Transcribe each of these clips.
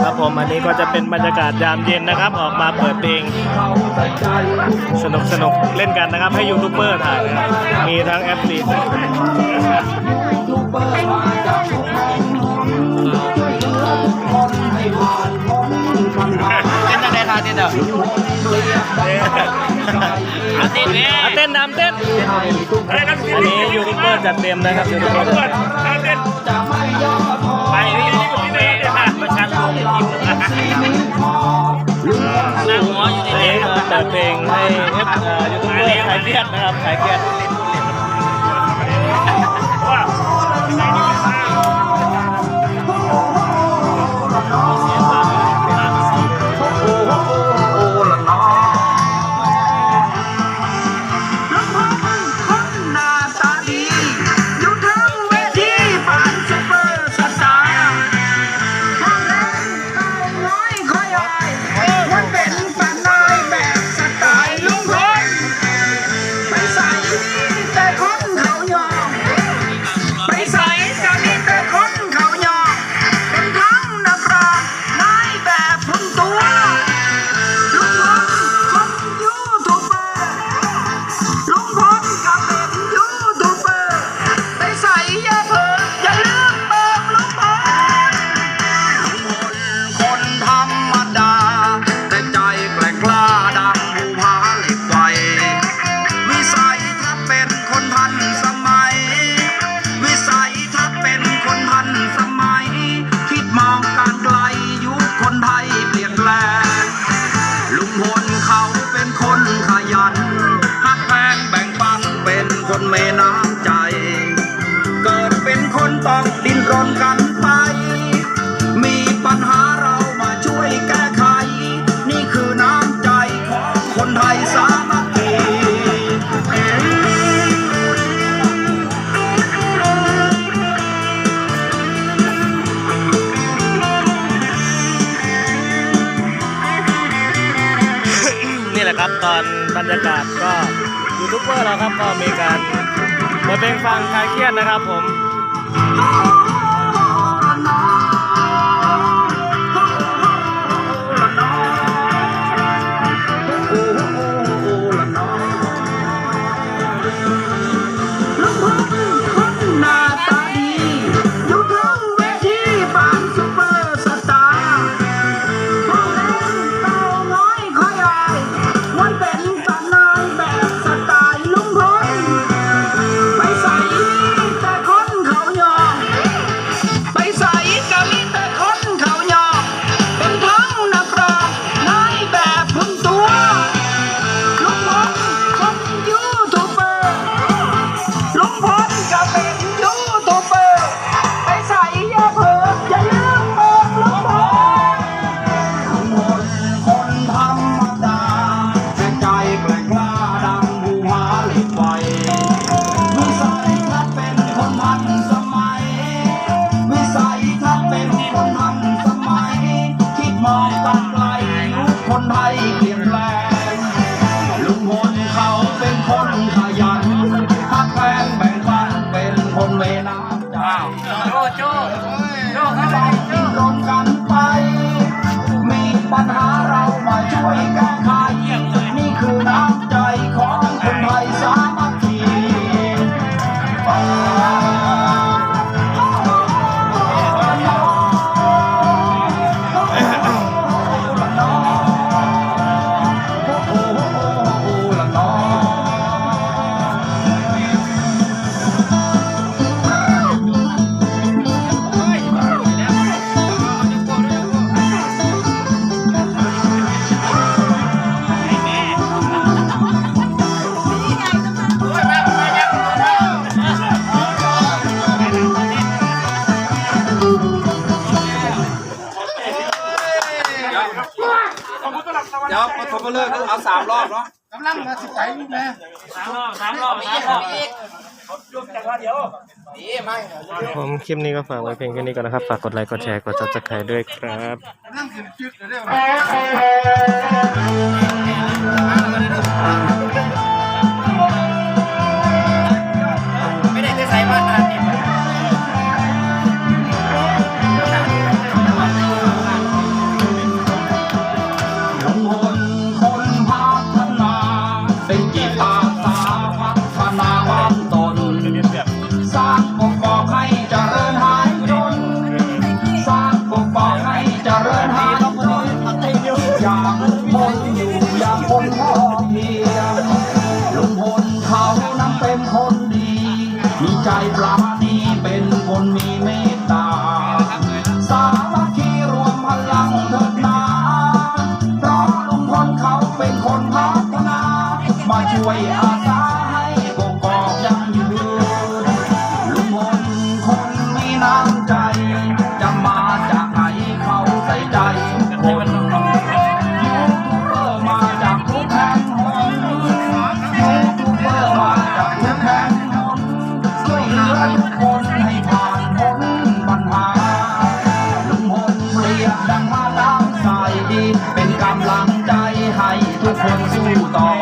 ครับผมอันนี้ก็จะเป็นบรรยากาศยามเย็นนะครับ ออกมาเปิดเพลงสนุกสนุกเล่นกันนะครับ ให้ยูทูบเบอร์ถ่ายนะครับมีทั้งแอปซีเป็นยังไงทาติดอะอาติดเนี่ยอะเต้นนำเต้นอันนี้ยูทูบเบอร์จัดเต็มนะครับยูทูบเบอร์ไป นั่งหัวอยู่ในนี่นี้มาเปิดเพลงให้เอฟยูทูบเบอร์คลายเครียดนะครับคลายเครียด เป็นคนเมน้ำใจ เกิดเป็นคนต้องดิ้นรนกันไป มีปัญหาเรามาช่วยแก้ไข นี่คือน้ำใจของคนไทยสามัคคีนี่แหละครับตอนบรรยากาศก็ เบอร์เราครับก็มีการเปิดเพลงฟังคลายเครียดนะครับผม น้ำใจโจโจโจเข้าไปดิ้นรนกันไป มีปัญหาเรามาช่วยแก้ไข ดี๋ยวพอทมเลิกเอาสามรอบเนาะสามรอบสามรอบสามรอบอีกผมคลิปนี้ก็ฝากไว้เพียงแค่นี้ก่อนนะครับ ฝากกดไลค์ กดแชร์ กด subscribe ด้วยครับไม่ คนพ่อเมียลุงพลเขานั้นเป็นคนดี มีใจปราณีเป็นคนมีเมตตา สามัคคีรวมพลังเถิดนาเพราะลุงพลเขาเป็นคนพัฒนา มาช่วยอา 我就是武大。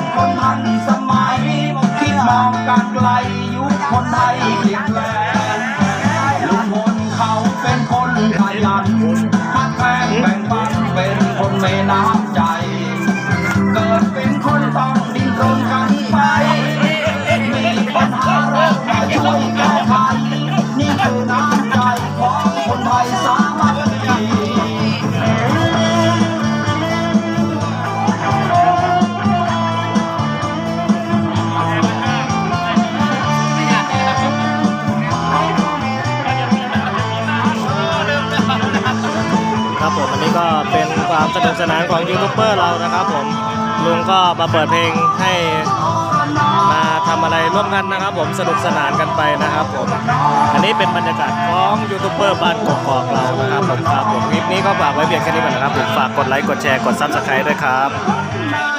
นุกสนานของยูทูบเบอร์เรานะครับผมลุงก็มาเปิดเพลงให้มาทำอะไรร่วมกันนะครับผมสนุกสนานกันไปนะครับผมอันนี้เป็นบรรยากาศของยูทูบเบอร์บ้านกอกเรานะครับผมครับผมคลิปนี้ก็ฝากไว้เพียงแค่นี้ก่อนนะครับผมฝากกดไลค์กดแชร์กดซับสไครต์ด้วยครับ